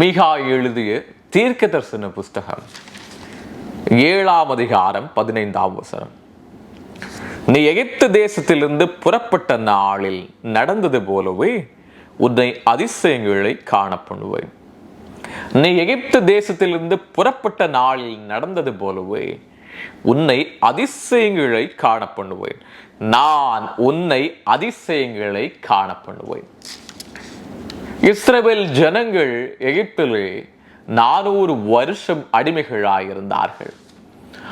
மிகா எழுதிய தீர்க்க தரிசன புஸ்தகம். ஏழாம் அதிகாரம் பதினைந்தாம் வசனம். நீ எகிப்து தேசத்திலிருந்து புறப்பட்ட நாளில் நடந்தது போலவே உன்னை அதிசயங்களை காணப்படுவேன் நீ எகிப்து தேசத்திலிருந்து புறப்பட்ட நாளில் நடந்தது போலவே உன்னை அதிசயங்களை காணப்படுவேன் நான் உன்னை அதிசயங்களை காணப்படுவேன் இஸ்ரேல் ஜனங்கள் எகிப்திலே நானூறு வருஷம் அடிமைகளாயிருந்தார்கள்.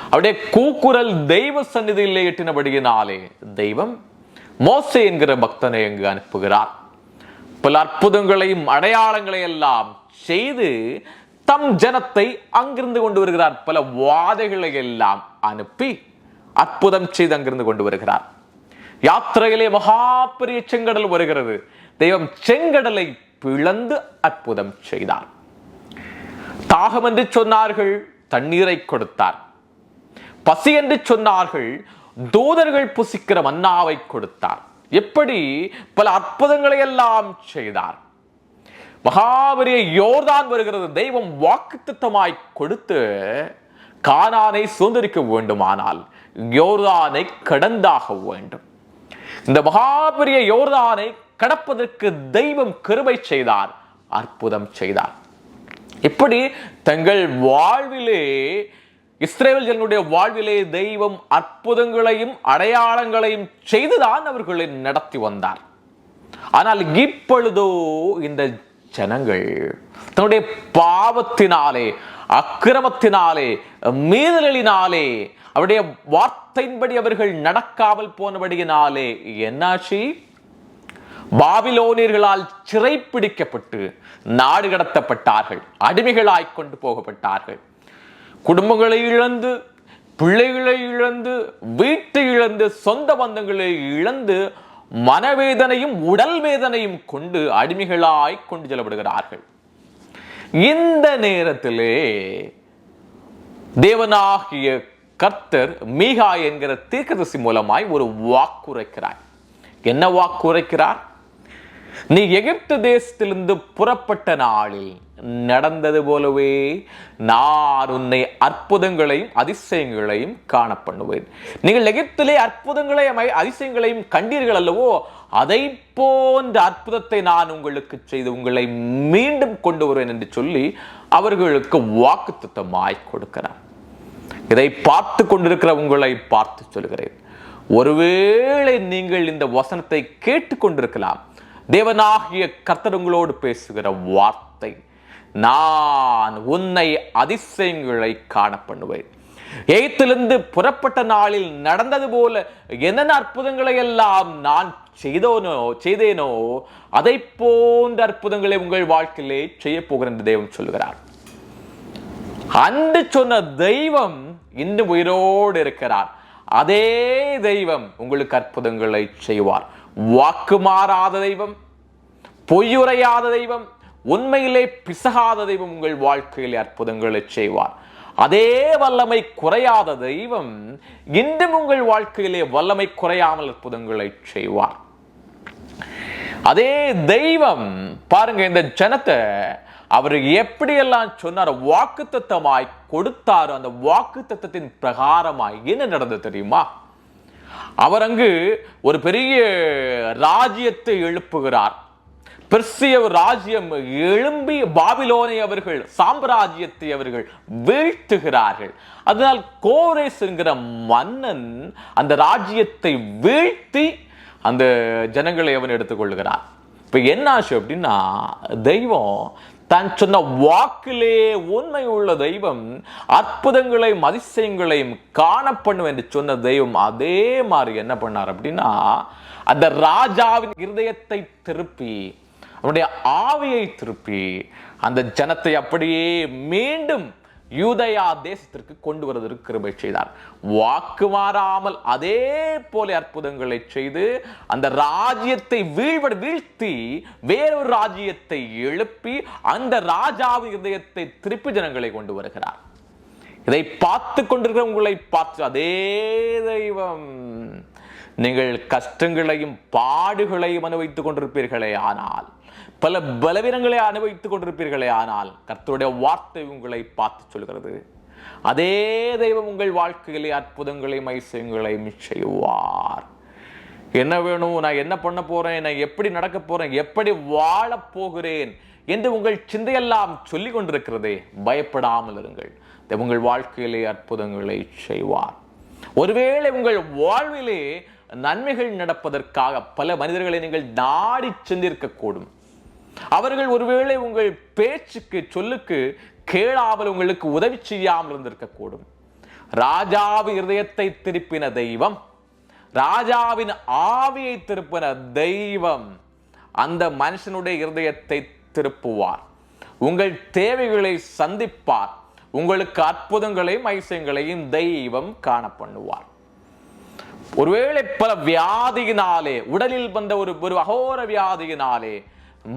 அவருடைய கூக்குரல் தெய்வ சந்நிதியிலே எட்டினபடியினாலே தெய்வம் மோசே என்கிற பக்தனை அங்கு அனுப்புகிறார். பல அற்புதங்களையும் அடையாளங்களை எல்லாம் செய்து தம் ஜனத்தை அங்கிருந்து கொண்டு வருகிறார். பல வாதைகளை எல்லாம் அனுப்பி அற்புதம் செய்து அங்கிருந்து கொண்டு வருகிறார். யாத்திரையிலே மகா பெரிய செங்கடல் வருகிறது. தெய்வம் செங்கடலை பிளந்து அற்புதம் செய்தார். தாகம் என்று சொன்னார்கள் தண்ணீரை கொடுத்தார். பசி என்று சொன்னார்கள் தூதர்கள் புசிக்கிற மன்னாவை கொடுத்தார். எப்படி பல அற்புதங்களை எல்லாம் செய்தார். மகாபரிய யோர்தான் வருகிறது தெய்வம் வாக்குத்தத்தமாய் கொடுத்து கானானை சுதந்திரிக்க வேண்டுமானால் யோர்தானை கடந்தாக வேண்டும். இந்த மகாபெரிய யோர்தானை கடப்பதற்கு தெய்வம் கருமை செய்தார் அற்புதம் செய்தார். இப்படி தங்கள் வாழ்விலே இஸ்ரேல் ஜனங்களுடைய வாழ்விலே தெய்வம் அற்புதங்களையும் அடையாளங்களையும் செய்துதான் அவர்களை நடத்தி வந்தார். ஆனால் இப்பொழுதோ இந்த ஜனங்கள் தன்னுடைய பாவத்தினாலே அக்கிரமத்தினாலே மீறலினாலே அவருடைய வார்த்தையின்படி அவர்கள் நடக்காமல் போனபடியினாலே என்னாச்சு? பாபிலோனியர்களால் சிறைப்பிடிக்கப்பட்டு நாடு கடத்தப்பட்டார்கள் அடிமைகளாய் கொண்டு போகப்பட்டார்கள். குடும்பங்களை இழந்து பிள்ளைகளை இழந்து வீட்டை இழந்து சொந்த பந்தங்களை இழந்து மனவேதனையும் உடல் வேதனையும் கொண்டு அடிமைகளாய் கொண்டு செல்லப்படுகிறார்கள். இந்த நேரத்திலே தேவனாகிய கர்த்தர் மீகா என்கிற தீர்க்கதரிசி மூலமாய் ஒரு வாக்குரைக்கிறார். என்ன வாக்குரைக்கிறார்? நீ எகிப்து தேசத்திலிருந்து புறப்பட்ட நாளில் நடந்தது போலவே நான் உன்னை அற்புதங்களையும் அதிசயங்களையும் காண பண்ணுவேன் நீங்கள் எகிப்திலே அற்புதங்களையும் அதிசயங்களையும் கண்டீர்கள் அல்லவோ அதை போன்ற அற்புதத்தை நான் உங்களுக்கு செய்து உங்களை மீண்டும் கொண்டு வருவேன் என்று சொல்லி அவர்களுக்கு வாக்குத்தத்தமாய் கொடுக்கிறார். இதை பார்த்து கொண்டிருக்கிற உங்களை பார்த்து சொல்கிறேன். ஒருவேளை நீங்கள் இந்த வசனத்தை கேட்டுக்கொண்டிருக்கலாம் தேவனாகிய கர்த்தர் உங்களோடு பேசுகிற வார்த்தை. நான் உன்னை அதிசயங்களை காண பண்ணுவேன் எய்த்திலிருந்து புறப்பட்ட நாளில் நடந்தது போல என்னென்ன அற்புதங்களை எல்லாம் நான் செய்தோனோ செய்தேனோ அதை போன்ற அற்புதங்களை உங்கள் வாழ்க்கையிலே செய்ய போகிறேன் என்று தெய்வம் சொல்லுகிறார். அன்று சொன்ன தெய்வம் இன்னும் உயிரோடு இருக்கிறார். அதே தெய்வம் உங்களுக்கு அற்புதங்களை செய்வார். வாக்கு மாறாத தெய்வம் பொய்யுரையாத தெய்வம் உண்மையிலே பிசகாத தெய்வம் உங்கள் வாழ்க்கையிலே அற்புதங்களை செய்வார். அதே வல்லமை குறையாத தெய்வம் இன்றும் உங்கள் வாழ்க்கையிலே வல்லமை குறையாமல் அற்புதங்களை செய்வார். அதே தெய்வம் பாருங்க இந்த ஜனத்தை அவர் எப்படியெல்லாம் சொன்னார் வாக்கு தத்தமாய் கொடுத்தார் அந்த வாக்கு தத்தத்தின் பிரகாரமாய் என்ன நடந்தது தெரியுமா? அவர் அங்கு ஒரு பெரிய ராஜ்யத்தை எழுப்புகிறார். பெர்சிய ராஜ்யம் எழும்பி பாபிலோனை அவர்கள் சாம்ராஜ்யத்தை அவர்கள் வீழ்த்துகிறார்கள். அதனால் கோரேஸ் என்கிற மன்னன் அந்த ராஜ்யத்தை வீழ்த்தி அந்த ஜனங்களை அவன் எடுத்துக்கொள்கிறார் இப்போ என்ன ஆச்சு அப்படின்னா தெய்வம் தான் சொன்ன வாக்கிலே உண்மை உள்ள தெய்வம் அற்புதங்களையும் அதிசயங்களையும் காணப்பண்ணும் என்று சொன்ன தெய்வம். அதே மாதிரி என்ன பண்ணார் அப்படின்னா அந்த ராஜாவின் இருதயத்தை திருப்பி அவனுடைய ஆவியை திருப்பி அந்த ஜனத்தை அப்படியே மீண்டும் யூதயா தேசத்திற்கு கொண்டு வருவதற்கு கிருபை செய்தார். வாக்கு மாறாமல் அதே போல அற்புதங்களை செய்து அந்த ராஜ்யத்தை வீழ்வட வீழ்த்தி வேறொரு ராஜ்யத்தை எழுப்பி அந்த ராஜாவின் இதயத்தை திருப்பி ஜனங்களை கொண்டு வருகிறார். இதை பார்த்து கொண்டிருக்கிற உங்களை பார்த்து அதே தெய்வம். நீங்கள் கஷ்டங்களையும் பாடுகளையும் அனுபவித்துக் கொண்டிருப்பீர்களே ஆனால் பல பலவீனங்களை அனுபவித்துக் கொண்டிருப்பீர்களே ஆனால் கர்த்தருடைய வார்த்தை உங்களை பார்த்து சொல்கிறது. அதே தெய்வம் உங்கள் வாழ்க்கையிலே அற்புதங்களையும் ஐசியங்களையும் செய்வார் என்ன வேணும்? நான் என்ன பண்ண போறேன்? நான் எப்படி நடக்க போறேன்? எப்படி வாழப் போகிறேன்? என்று உங்கள் சிந்தையெல்லாம் சொல்லிக் கொண்டிருக்கிறதே. பயப்படாமல் இருங்கள். உங்கள் வாழ்க்கையிலே அற்புதங்களை செய்வார். ஒருவேளை உங்கள் வாழ்விலே நன்மைகள் நடப்பதற்காக பல மனிதர்களை நீங்கள் நாடி சென்றிருக்கக்கூடும். அவர்கள் ஒருவேளை உங்கள் பேச்சுக்கு சொல்லுக்கு கேளாமல் உங்களுக்கு உதவி செய்யாமல் இருந்திருக்கக்கூடும். ராஜாவின் இருதயத்தை திருப்பின தெய்வம் ராஜாவின் ஆவியை திருப்பின தெய்வம் அந்த மனுஷனுடைய இருதயத்தை திருப்புவார். உங்கள் தேவைகளை சந்திப்பார். உங்களுக்கு அற்புதங்களையும் ஐசியங்களையும் தெய்வம் காண பண்ணுவார் ஒருவேளை பல வியாதியினாலே உடலில் வந்த ஒரு ஒரு அகோர வியாதியினாலே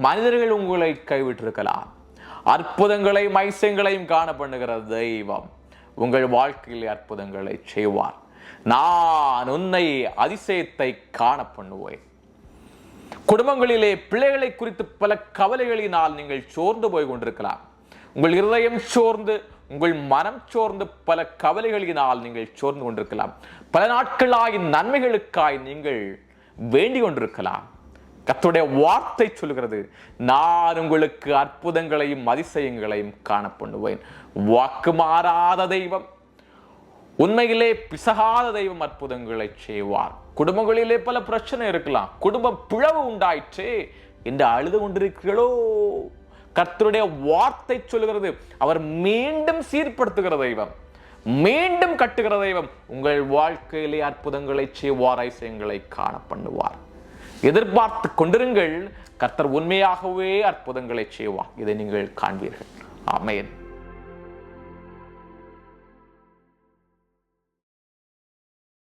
மனிதர்கள் உங்களை கைவிட்டிருக்கலாம். அற்புதங்களையும் ஐசியங்களையும் காண பண்ணுகிற தெய்வம் உங்கள் வாழ்க்கையில் அற்புதங்களை செய்வார். நான் உன்னை அதிசயத்தை காண பண்ணுவேன் குடும்பங்களிலே பிள்ளைகளை குறித்து பல கவலைகளினால் நீங்கள் சோர்ந்து போய் கொண்டிருக்கலாம் உங்கள் இருதயம் சோர்ந்து உங்கள் மனம் சோர்ந்து பல கவலைகளினால் நீங்கள் சோர்ந்து கொண்டிருக்கலாம். பல நாட்களாய் நன்மைகளுக்காய் நீங்கள் வேண்டிக் கொண்டிருக்கலாம். கத்துடைய வார்த்தை சொல்கிறது நான் உங்களுக்கு அற்புதங்களையும் அதிசயங்களையும் காணப்படுவேன் வாக்கு மாறாத தெய்வம் உண்மையிலே பிசகாத தெய்வம் அற்புதங்களை செய்வார். குடும்பங்களிலே பல பிரச்சனை இருக்கலாம். குடும்பம் பிளவு உண்டாயிற்றே என்று அழுது கொண்டிருக்கிறீர்களோ? கர்த்தருடைய வார்த்தை சொல்லுகிறது. அவர் மீண்டும் சீர்படுத்துகிற தெய்வம். மீண்டும் கட்டுகிற தெய்வம். உங்கள் வாழ்க்கையிலே அற்புதங்களை செய்வார் ஐசியங்களை காண பண்ணுவார். எதிர்பார்த்து கொண்டிருங்கள். கர்த்தர் உண்மையாகவே அற்புதங்களை செய்வார். இதை நீங்கள் காண்பீர்கள். ஆமையன்